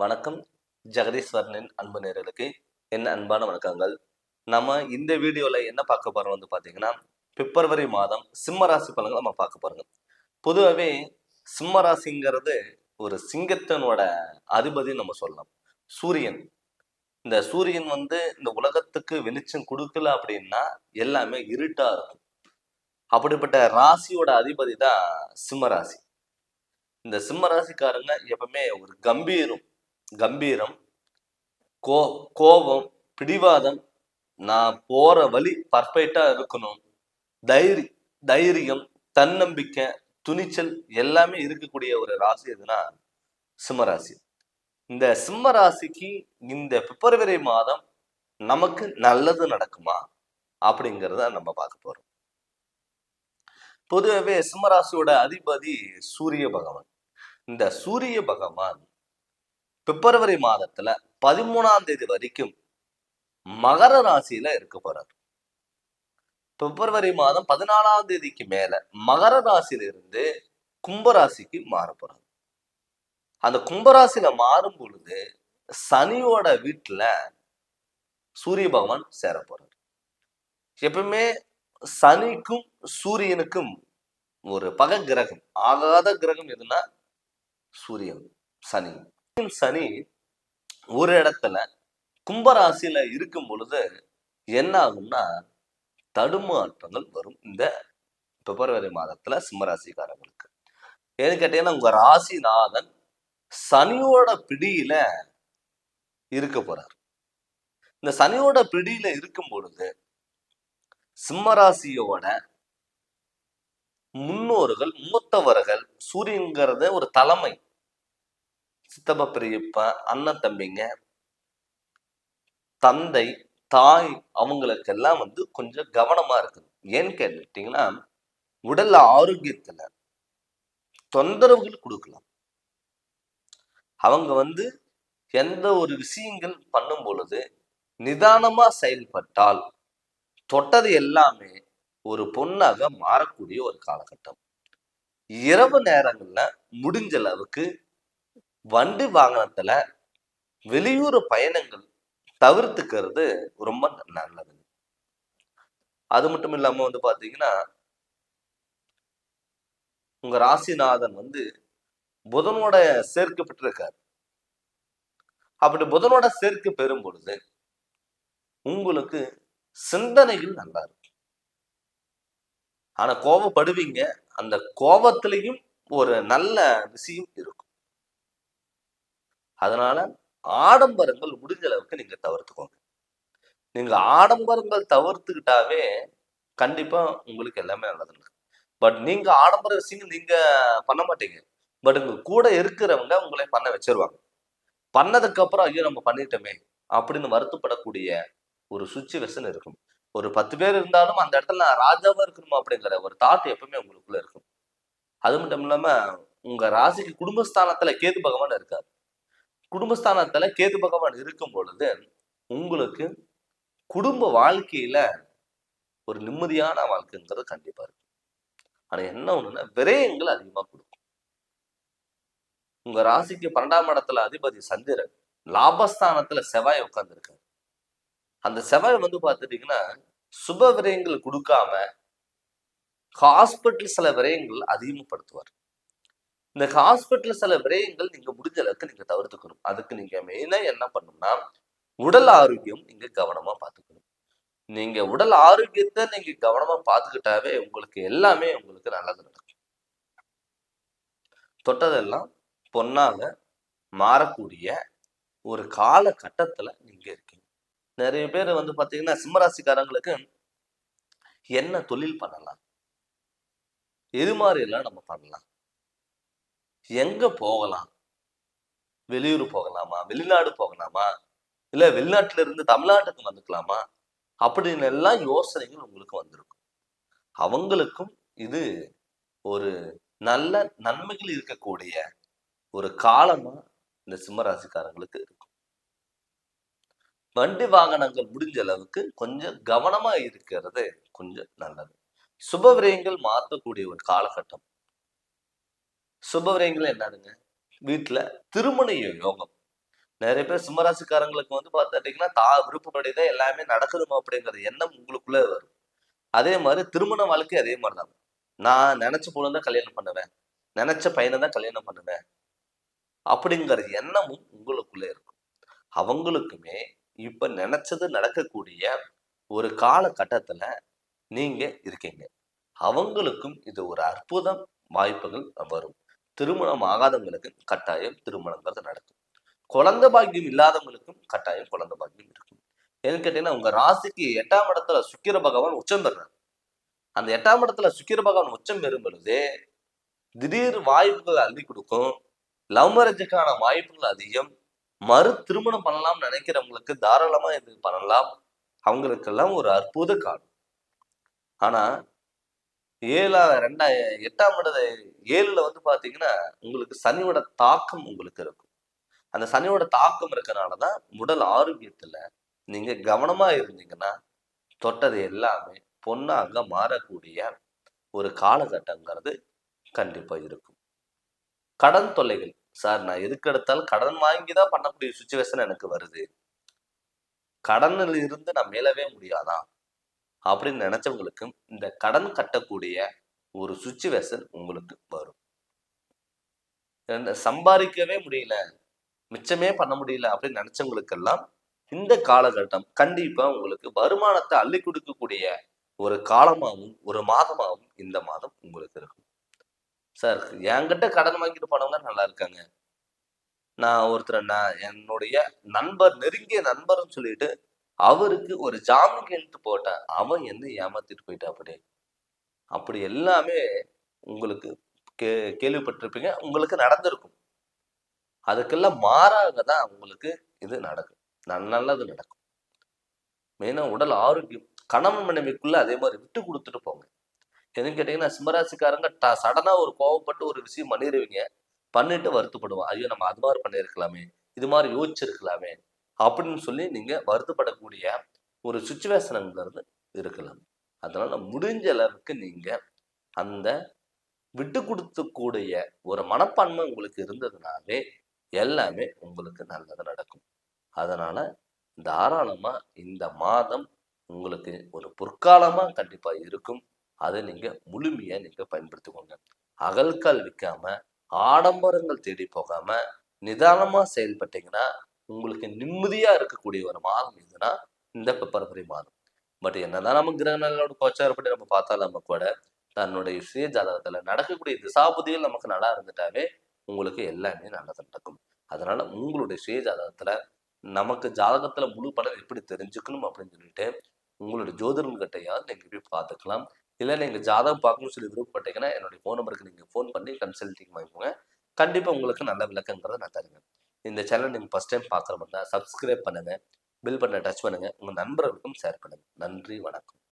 வணக்கம். ஜெகதீஸ்வரனின் அன்பு நேர்களுக்கு என்ன அன்பான வணக்கங்கள். நம்ம இந்த வீடியோவில் என்ன பார்க்க போகிறோம் வந்து பார்த்தீங்கன்னா பிப்ரவரி மாதம் சிம்ம ராசி பலன்களை நம்ம பார்க்க போகிறோம் பொதுவாகவே சிம்ம ராசிங்கிறது ஒரு சிங்கத்தனோட அதிபதி நம்ம சொல்லலாம். சூரியன். இந்த சூரியன் வந்து இந்த உலகத்துக்கு வெளிச்சம் கொடுக்கல அப்படின்னா எல்லாமே இருட்டாக இருக்கும். அப்படிப்பட்ட ராசியோட அதிபதி தான் சிம்ம ராசி. இந்த சிம்ம ராசிக்காரங்க எப்பவுமே ஒரு கம்பீரம். கம்பீரம் கோ கோபம் பிடிவாதம். நான் போற வழி பர்ஃபெக்டா இருக்கணும். தைரி தைரியம் தன்னம்பிக்கை துணிச்சல் எல்லாமே இருக்கக்கூடிய ஒரு ராசி எதுனா சிம்மராசி இந்த சிம்ம ராசிக்கு இந்த பிப்ரவரி மாதம் நமக்கு நல்லது நடக்குமா? அப்படிங்கிறத நம்ம பார்க்க போறோம். பொதுவாகவே சிம்மராசியோட அதிபதி சூரிய பகவான். இந்த சூரிய பகவான் பிப்ரவரி மாதத்துல பதிமூணாம் தேதி வரைக்கும் மகர ராசியில இருக்க போறார். பிப்ரவரி மாதம் பதினாலாம் தேதிக்கு மேல மகர ராசியில இருந்து கும்பராசிக்கு மாற போறாரு. அந்த கும்பராசியில மாறும் பொழுது சனியோட வீட்டுல சூரிய பகவான் சேர எப்பவுமே சனிக்கும் சூரியனுக்கும் ஒரு பக கிரகம். ஆகாத கிரகம் எதுனா சூரியன் சனி. சனி ஒரு இடத்துல கும்பராசியில இருக்கும் பொழுது என்ன ஆகும்னா தடுமாற்றங்கள் வரும். இந்த பிப்ரவரி மாதத்துல சிம்மராசிக்காரங்களுக்கு. ஏன்னு கேட்டீங்கன்னா உங்க ராசிநாதன் சனியோட பிடியில இருக்க போறார். இந்த சனியோட பிடியில இருக்கும் பொழுது சிம்மராசியோட முன்னோர்கள் மூத்தவர்கள் சூரியன்கிறத ஒரு தலைமை. சித்தப்பா பெரியப்பா அண்ணன் தம்பிங்க தந்தை தாய் அவங்களுக்கெல்லாம் வந்து கொஞ்சம் கவனமா இருக்குது ஏன்னு கேட்டுட்டீங்கன்னா உடல் ஆரோக்கியத்துல தொந்தரவுகள் கொடுக்கலாம். அவங்க வந்து எந்த ஒரு விஷயங்கள் பண்ணும் பொழுது நிதானமா செயல்பட்டால் தொட்டது எல்லாமே ஒரு பொண்ணாக மாறக்கூடிய ஒரு காலகட்டம். இரவு நேரங்கள்ல முடிஞ்ச அளவுக்கு வண்டி வாகனத்துல வெளியூர் பயணங்கள் தவிர்த்துக்கிறது ரொம்ப நல்லது. அது மட்டும் இல்லாம வந்து பாத்தீங்கன்னா உங்க ராசிநாதன் வந்து புதனோட சேர்க்கை பெற்றிருக்காரு. அப்படி புதனோட சேர்க்கை பெறும் பொழுது உங்களுக்கு சிந்தனைகள் நல்லா இருக்கும். ஆனா கோவப்படுவீங்க. அந்த கோபத்திலையும் ஒரு நல்ல விஷயம் இருக்கும். அதனால ஆடம்பரங்கள் முடிஞ்ச அளவுக்கு நீங்க தவிர்த்துக்கோங்க. நீங்க ஆடம்பரங்கள் தவிர்த்துக்கிட்டாவே கண்டிப்பா உங்களுக்கு எல்லாமே நல்லது பட் நீங்க ஆடம்பர விஷயங்கள் நீங்க பண்ண மாட்டீங்க. பட் உங்க கூட இருக்கிறவங்க உங்களை பண்ண வச்சிருவாங்க. பண்ணதுக்கு அப்புறம் ஐயோ நம்ம பண்ணிட்டோமே அப்படின்னு வருத்தப்படக்கூடிய ஒரு சுச்சுவேஷன் இருக்கும். ஒரு பத்து பேர் இருந்தாலும் அந்த இடத்துல நான் ராஜாவா இருக்கணுமா அப்படிங்கிற ஒரு தாட் எப்பவுமே உங்களுக்குள்ள இருக்கும். அது மட்டும் இல்லாம உங்க ராசிக்கு குடும்பஸ்தானத்துல கேது பகவான் இருக்காரு. குடும்பஸ்தானத்துல கேது பகவான் இருக்கும் பொழுது உங்களுக்கு குடும்ப வாழ்க்கையில ஒரு நிம்மதியான வாழ்க்கைங்கிறது கண்டிப்பா இருக்கும் ஆனா என்ன ஒண்ணுன்னா விரயங்கள் அதிகமா கொடுக்கும். உங்க ராசிக்கு பன்னெண்டாம் இடத்துல அதிபதி சந்திரன் லாபஸ்தானத்துல செவ்வாய் உட்கார்ந்துருக்காரு. அந்த செவ்வாய் வந்து பார்த்துட்டீங்கன்னா சுப விரயங்கள் கொடுக்காம ஹாஸ்பிட்டல் சில விரயங்கள் அதிகமப்படுத்துவார் இந்த ஹாஸ்பிட்டல் சில விரயங்கள் நீங்க முடிஞ்ச அளவுக்கு நீங்க தவிர்த்துக்கணும். அதுக்கு நீங்க மெயினா என்ன பண்ணணும்னா உடல் ஆரோக்கியம் நீங்க கவனமா பார்த்துக்கணும். நீங்க உடல் ஆரோக்கியத்தை நீங்க கவனமா பார்த்துக்கிட்டாவே உங்களுக்கு எல்லாமே உங்களுக்கு நல்லது நடக்கும். தொட்டதெல்லாம் பொன்னாக மாறக்கூடிய ஒரு காலகட்டத்துல நீங்க இருக்கீங்க. நிறைய பேர் வந்து பாத்தீங்கன்னா சிம்மராசிக்காரங்களுக்கு என்ன தொழில் பண்ணலாம்? எது மாதிரி எல்லாம் நம்ம பண்ணலாம்? எங்க போகலாம்? வெளியூர் போகலாமா? வெளிநாடு போகலாமா? இல்ல வெளிநாட்டுல இருந்து தமிழ்நாட்டுக்கு வந்துக்கலாமா? அப்படின்னு எல்லாம் யோசனைகள் உங்களுக்கு வந்திருக்கும். அவங்களுக்கும் இது ஒரு நல்ல நன்மைகள் இருக்கக்கூடிய ஒரு காலமா இந்த சிம்மராசிக்காரங்களுக்கு இருக்கும். வண்டி வாகனங்கள் முடிஞ்ச அளவுக்கு கொஞ்சம் கவனமா இருக்கிறது கொஞ்சம் நல்லது. சுப விரயங்கள் மாற்றக்கூடிய ஒரு காலகட்டம். சுப என்னதுங்க? வீட்டுல திருமண யோகம். நிறைய பேர் சிம்மராசிக்காரங்களுக்கு வந்து பார்த்துட்டீங்கன்னா தா விருப்பப்படிதான் எல்லாமே நடக்கணும் அப்படிங்கிற எண்ணம் உங்களுக்குள்ளே வரும். அதே மாதிரி திருமண வாழ்க்கை அதே மாதிரிதான். நான் நினைச்ச பொண்ணு தான் கல்யாணம் பண்ணுவேன். நினைச்ச பையனை தான் கல்யாணம் பண்ணுவேன். அப்படிங்கிற எண்ணமும் உங்களுக்குள்ளே இருக்கும். அவங்களுக்குமே இப்ப நினைச்சது நடக்கக்கூடிய ஒரு காலகட்டத்துல நீங்க இருக்கீங்க. அவங்களுக்கும் இது ஒரு அற்புதம் வாய்ப்புகள் வரும். திருமணம் ஆகாதவங்களுக்கு கட்டாயம் திருமணங்கிறது நடக்கும். குழந்தை பாக்கியம் இல்லாதவங்களுக்கும் கட்டாயம் குழந்தை பாக்கியம் இருக்கும். ஏன்னு கேட்டீங்கன்னா உங்க ராசிக்கு எட்டாம் இடத்துல சுக்கிர பகவான் உச்சம் பெறுறாரு. அந்த எட்டாம் இடத்துல சுக்கிர பகவான் உச்சம் பெறும் பொழுது திடீர் வாய்ப்புகள் அள்ளி கொடுக்கும். லவ் மேரேஜுக்கான வாய்ப்புகள் அதிகம். மறு திருமணம் பண்ணலாம்னு நினைக்கிறவங்களுக்கு தாராளமா இது பண்ணலாம். அவங்களுக்கெல்லாம் ஒரு அற்புத காலம். ஆனா ஏழா ரெண்டா எட்டாம் இட ஏழுல வந்து பாத்தீங்கன்னா உங்களுக்கு சனியோட தாக்கம் உங்களுக்கு இருக்கும். அந்த சனியோட தாக்கம் இருக்கனாலதான் உடல் ஆரோக்கியத்துல நீங்க கவனமா இருந்தீங்கன்னா தொட்டது எல்லாமே பொண்ணாக மாறக்கூடிய ஒரு காலகட்டங்கிறது கண்டிப்பா இருக்கும். கடன் தொல்லைகள். சார் நான் எதுக்கு எடுத்தாலும் கடன் வாங்கி தான் பண்ணக்கூடிய சுச்சுவேஷன் எனக்கு வருது. கடனில் இருந்து நான் மேலவே முடியாதான் அப்படின்னு நினைச்சவங்களுக்கு இந்த கடன் கட்டக்கூடிய ஒரு சுச்சுவேஷன் உங்களுக்கு வரும். சம்பாதிக்கவே முடியல மிச்சமே பண்ண முடியல அப்படின்னு நினைச்சவங்களுக்கெல்லாம் இந்த காலகட்டம் கண்டிப்பா உங்களுக்கு வருமானத்தை அள்ளி கொடுக்கக்கூடிய ஒரு காலமாகவும் ஒரு மாதமாகவும் இந்த மாதம் உங்களுக்கு இருக்கும். சார் என்கிட்ட கடன் வாங்கிட்டு போனவங்க நல்லா இருக்காங்க. நான் ஒருத்தர் நான் என்னுடைய நண்பர் நெருங்கிய நண்பர்னு சொல்லிட்டு அவருக்கு ஒரு ஜாமீன் கையெழுத்து போட்டேன் அவன் என்ன ஏமாத்திட்டு போயிட்டா அப்படி அப்படி எல்லாமே உங்களுக்கு கே கேள்விப்பட்டிருப்பீங்க. உங்களுக்கு நடந்திருக்கும். அதுக்கெல்லாம் மாறாக தான் உங்களுக்கு இது நடக்கும். நல்லது நடக்கும். மெயினாக உடல் ஆரோக்கியம். கணவன் மனைவிக்குள்ளே அதே மாதிரி விட்டு கொடுத்துட்டு போங்க. எதுன்னு கேட்டிங்கன்னா சிம்மராசிக்காரங்க ட சடனாக ஒரு கோவப்பட்டு ஒரு விஷயம் பண்ணிடுவீங்க பண்ணிட்டு வருத்தப்படுவோம் ஐயோ நம்ம அது மாதிரி பண்ணியிருக்கலாமே. இது மாதிரி யோசிச்சிருக்கலாமே. அப்படின்னு சொல்லி நீங்க வருத்தப்படக்கூடிய ஒரு சுச்சுவேஷனுங்கிறது இருக்கலாம். அதனால முடிஞ்ச அளவுக்கு நீங்க அந்த விட்டு கொடுத்தக்கூடிய ஒரு மனப்பான்மை உங்களுக்கு இருந்ததுனாலே எல்லாமே உங்களுக்கு நல்லது நடக்கும். அதனால தாராளமா இந்த மாதம் உங்களுக்கு ஒரு பொற்காலமா கண்டிப்பா இருக்கும். அதை நீங்க முழுமையா நீங்க பயன்படுத்திக்கோங்க அகல்கால் விற்காம ஆடம்பரங்கள் தேடி போகாம நிதானமா செயல்பட்டீங்கன்னா உங்களுக்கு நிம்மதியாக இருக்கக்கூடிய ஒரு மாதம் இதுனா இந்த பிப்ரவரி மாதம். பட் என்னதான் நம்ம கிரகணங்களோட கோச்சாரப்படி நம்ம பார்த்தாலும் நம்ம கூட தன்னுடைய சுய ஜாதகத்துல நடக்கக்கூடிய திசாபுதிகள் நமக்கு நல்லா இருந்துட்டாவே உங்களுக்கு எல்லாமே நல்லது நடக்கும். அதனால உங்களுடைய சுய ஜாதகத்துல நமக்கு ஜாதகத்தில் முழு படம் எப்படி தெரிஞ்சுக்கணும் அப்படின்னு சொல்லிட்டு உங்களுடைய ஜோதிடர்கிட்டையாவது நீங்கள் போய் பார்த்துக்கலாம். இல்லை நீங்கள் ஜாதகம் பார்க்கணும்னு சொல்லி விருப்பப்பட்டீங்கன்னா என்னுடைய ஃபோன் நம்பருக்கு நீங்கள் ஃபோன் பண்ணி கன்சல்டிங் வாங்கிக்கோங்க. கண்டிப்பாக உங்களுக்கு நல்ல விளக்கங்கிறத நான் தருங்க இந்த சேனல் நீங்கள் ஃபஸ்ட் டைம் பார்க்குற மாதிரி சப்ஸ்கிரைப் பண்ணுங்கள் பில் பண்ண டச் பண்ணுங்கள் உங்கள் நண்பர்களுக்கும் ஷேர் பண்ணுங்கள் நன்றி வணக்கம்.